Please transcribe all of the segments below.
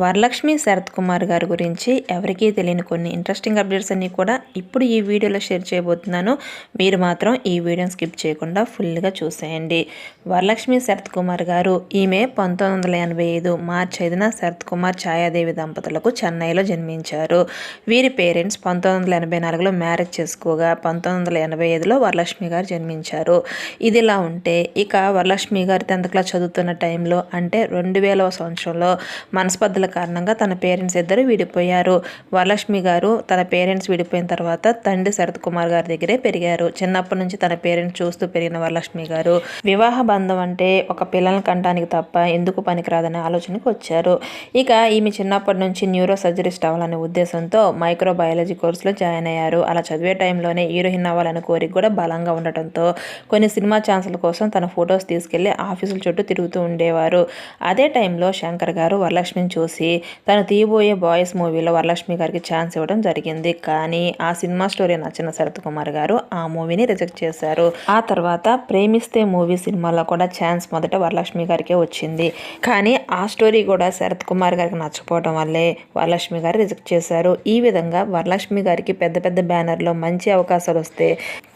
వరలక్ష్మి శరత్ కుమార్ గారి గురించి ఎవరికీ తెలియని కొన్ని ఇంట్రెస్టింగ్ అప్డేట్స్ అన్నీ కూడా ఇప్పుడు ఈ వీడియోలో షేర్ చేయబోతున్నాను. మీరు మాత్రం ఈ వీడియోని స్కిప్ చేయకుండా ఫుల్గా చూసేయండి. వరలక్ష్మి శరత్ కుమార్ గారు ఈమె పంతొమ్మిది వందల ఎనభై ఐదు మార్చి ఐదున శరత్ కుమార్ ఛాయాదేవి దంపతులకు చెన్నైలో జన్మించారు. వీరి పేరెంట్స్ పంతొమ్మిది వందల ఎనభై నాలుగులో మ్యారేజ్ చేసుకోగా పంతొమ్మిది వందల ఎనభై ఐదులో వరలక్ష్మి గారు జన్మించారు. ఇదిలా ఉంటే ఇక వరలక్ష్మి గారు టెన్త్ క్లాస్ చదువుతున్న టైంలో అంటే రెండు వేలవ సంవత్సరంలో మనస్పర్ధల కారణంగా తన పేరెంట్స్ ఇద్దరు విడిపోయారు. వరలక్ష్మి గారు తన పేరెంట్స్ విడిపోయిన తర్వాత తండ్రి శరత్ కుమార్ గారి దగ్గరే పెరిగారు. చిన్నప్పటి నుంచి తన పేరెంట్స్ చూస్తూ పెరిగిన వరలక్ష్మి గారు వివాహ బంధం అంటే ఒక పిల్లల్ని కంటానికి తప్ప ఎందుకు పనికిరాదనే ఆలోచనకు వచ్చారు. ఇక ఈమె చిన్నప్పటి నుంచి న్యూరో సర్జరిస్ట్ అవ్వాలనే ఉద్దేశంతో మైక్రోబయాలజీ కోర్సులో జాయిన్ అయ్యారు. అలా చదివే టైంలోనే హీరోయిన్ అవ్వాలనే కోరిక కూడా బలంగా ఉండటంతో కొన్ని సినిమా ఛాన్సుల కోసం తన ఫొటోస్ తీసుకెళ్ళి ఆఫీసుల చుట్టూ తిరుగుతూ ఉండేవారు. అదే టైంలో శంకర్ గారు వరలక్ష్మిని చూసి చేసి తను తీయబోయే బాయ్స్ మూవీలో వరలక్ష్మి గారికి ఛాన్స్ ఇవ్వడం జరిగింది. కానీ ఆ సినిమా స్టోరీ నచ్చిన శరత్ కుమార్ గారు ఆ మూవీని రిజెక్ట్ చేశారు. ఆ తర్వాత ప్రేమిస్తే మూవీ సినిమాలో కూడా ఛాన్స్ మొదట వరలక్ష్మి గారికే వచ్చింది. కానీ ఆ స్టోరీ కూడా శరత్ కుమార్ గారికి నచ్చకపోవడం వల్లే వరలక్ష్మి గారు రిజెక్ట్ చేశారు. ఈ విధంగా వరలక్ష్మి గారికి పెద్ద పెద్ద బ్యానర్లో మంచి అవకాశాలు వస్తే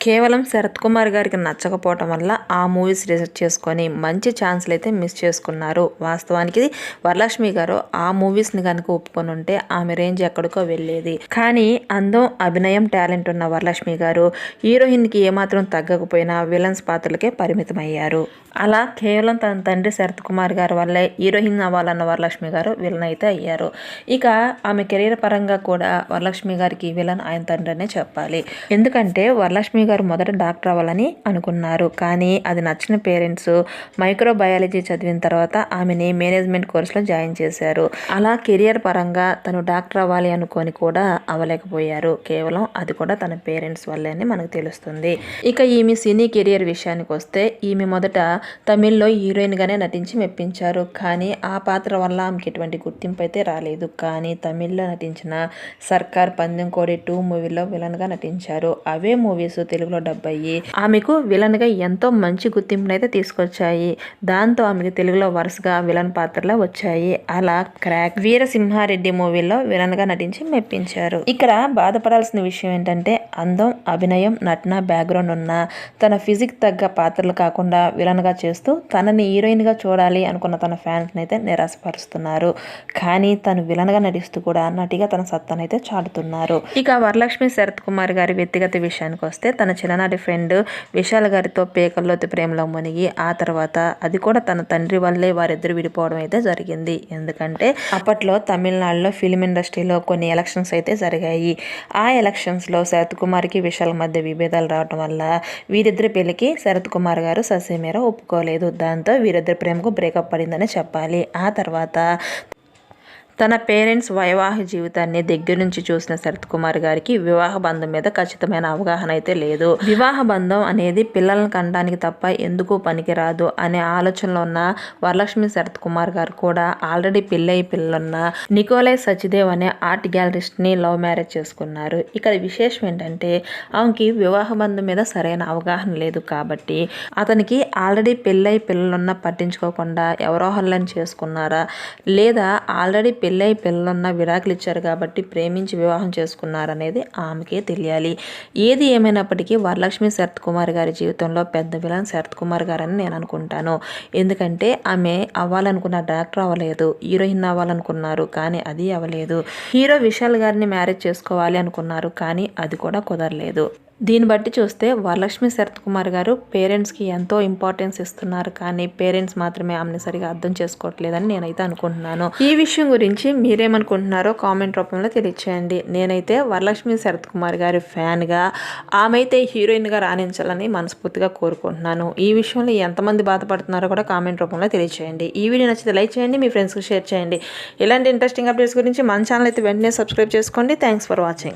కేవలం శరత్ కుమార్ గారికి నచ్చకపోవటం వల్ల ఆ మూవీస్ రిజెక్ట్ చేసుకొని మంచి ఛాన్స్లు అయితే మిస్ చేసుకున్నారు. వాస్తవానికి వరలక్ష్మి గారు ఆ మూవీస్ని కనుక ఒప్పుకొని ఉంటే ఆమె రేంజ్ ఎక్కడికో వెళ్ళేది. కానీ అందం అభినయం టాలెంట్ ఉన్న వరలక్ష్మి గారు హీరోయిన్కి ఏమాత్రం తగ్గకపోయినా విలన్స్ పాత్రలకే పరిమితమయ్యారు. అలా కేవలం తన తండ్రి శరత్ కుమార్ గారి వల్లే హీరోయిన్ అవ్వాలన్న వరలక్ష్మి గారు విలన్ అయితే అయ్యారు. ఇక ఆమె కెరీర్ పరంగా కూడా వరలక్ష్మి గారికి విలన్ ఆయన తండ్రి చెప్పాలి. ఎందుకంటే వరలక్ష్మి గారు మొదట డాక్టర్ అవ్వాలని అనుకున్నారు. కానీ అది నచ్చిన పేరెంట్స్ మైక్రోబయాలజీ చదివిన తర్వాత ఆమెని మేనేజ్మెంట్ కోర్సులో జాయిన్ చేశారు. అలా కెరియర్ పరంగా తను డాక్టర్ అవ్వాలి అనుకొని కూడా అవ్వలేకపోయారు. కేవలం అది కూడా తన పేరెంట్స్ వల్లే అని మనకు తెలుస్తుంది. ఇక ఈమె సినీ కెరియర్ విషయానికి వస్తే ఈమె మొదట తమిళ్ళో హీరోయిన్గానే నటించి మెప్పించారు. కానీ ఆ పాత్ర వల్ల ఆమెకి ఎటువంటి గుర్తింపు అయితే రాలేదు. కానీ తమిళ్ళో నటించిన సర్కార్ పందెం కోడి టూ మూవీలో విలన్గా నటించారు. అవే మూవీస్ తెలుగులో డబ్ అయ్యి ఆమెకు విలన్గా ఎంతో మంచి గుర్తింపునైతే తీసుకొచ్చాయి. దాంతో ఆమెకు తెలుగులో వరుసగా విలన్ పాత్రలు వచ్చాయి. అలా క్రాక్. వీరసింహారెడ్డి మూవీలో విలన్గా నటించి మెప్పించారు. ఇక్కడ బాధపడాల్సిన విషయం ఏంటంటే అందం అభినయం నటన బ్యాక్గ్రౌండ్ ఉన్న తన ఫిజిక్ తగ్గ పాత్రలు కాకుండా విలన్గా చేస్తూ తనని హీరోయిన్గా చూడాలి అనుకున్న తన ఫ్యాన్స్ని అయితే నిరాశపరుస్తున్నారు. కానీ తను విలన్గా నటిస్తూ కూడా నటిగా తన సత్తానైతే చాటుతున్నారు. ఇక వరలక్ష్మి శరత్ కుమార్ గారి వ్యక్తిగత విషయానికి వస్తే తన చిన్ననాటి ఫ్రెండ్ విశాల్ గారితో పేకల్లోతి ప్రేమలో మునిగి ఆ తర్వాత అది కూడా తన తండ్రి వల్లే వారిద్దరు విడిపోవడం అయితే జరిగింది. ఎందుకంటే అప్పట్లో తమిళనాడులో ఫిలిం ఇండస్ట్రీలో కొన్ని ఎలక్షన్స్ అయితే జరిగాయి. ఆ ఎలక్షన్స్లో శరత్ కుమార్కి విశాల్ మధ్య విభేదాలు రావడం వల్ల వీరిద్దరి పెళ్ళికి శరత్ కుమార్ గారు ససేమేర ఒప్పుకోలేదు. దాంతో వీరిద్దరి ప్రేమకు బ్రేకప్ పడిందని చెప్పాలి. ఆ తర్వాత తన పేరెంట్స్ వైవాహ జీవితాన్ని దగ్గర నుంచి చూసిన శరత్ కుమార్ గారికి వివాహ బంధం మీద ఖచ్చితమైన అవగాహన అయితే లేదు. వివాహ బంధం అనేది పిల్లలను కనడానికి తప్ప ఎందుకు పనికిరాదు అనే ఆలోచనలో ఉన్న వరలక్ష్మి శరత్ కుమార్ గారు కూడా ఆల్రెడీ పిల్లయి పిల్లలున్న నికోలై సచిదేవ్ అనే ఆర్ట్ గ్యాలరిస్ట్ని లవ్ మ్యారేజ్ చేసుకున్నారు. ఇక్కడ విశేషం ఏంటంటే ఆమెకి వివాహ బంధం మీద సరైన అవగాహన లేదు కాబట్టి అతనికి ఆల్రెడీ పెళ్ళై పిల్లలున్న పట్టించుకోకుండా ఎవరో హల్లని చేసుకున్నారా లేదా ఆల్రెడీ పెళ్ళై పిల్లలున్న విడాకులు ఇచ్చారు కాబట్టి ప్రేమించి వివాహం చేసుకున్నారనేది ఆమెకే తెలియాలి. ఏది ఏమైనప్పటికీ వరలక్ష్మి శరత్ కుమార్ గారి జీవితంలో పెద్ద విలన్ శరత్ కుమార్ గారని నేను అనుకుంటాను. ఎందుకంటే ఆమె అవ్వాలనుకున్న డాక్టర్ అవ్వలేదు హీరోయిన్ అవ్వాలనుకున్నారు కానీ అది అవ్వలేదు. హీరో విశాల్ గారిని మ్యారేజ్ చేసుకోవాలి అనుకున్నారు కానీ అది కూడా కుదరలేదు. దీన్ని బట్టి చూస్తే వరలక్ష్మి శరత్ కుమార్ గారు పేరెంట్స్కి ఎంతో ఇంపార్టెన్స్ ఇస్తున్నారు. కానీ పేరెంట్స్ మాత్రమే ఆమెను సరిగా అర్థం చేసుకోవట్లేదని నేనైతే అనుకుంటున్నాను. ఈ విషయం గురించి మీరేమనుకుంటున్నారో కామెంట్ రూపంలో తెలియచేయండి. నేనైతే వరలక్ష్మి శరత్ కుమార్ గారి ఫ్యాన్గా ఆమె అయితే హీరోయిన్గా రాణించాలని మనస్ఫూర్తిగా కోరుకుంటున్నాను. ఈ విషయంలో ఎంతమంది బాధపడుతున్నారో కూడా కామెంట్ రూపంలో తెలియచేయండి. ఈ వీడియో నచ్చితే లైక్ చేయండి మీ ఫ్రెండ్స్కి షేర్ చేయండి. ఇలాంటి ఇంట్రెస్టింగ్ అప్డేట్స్ గురించి మన ఛానల్ అయితే వెంటనే సబ్స్క్రైబ్ చేసుకోండి. Thanks for watching.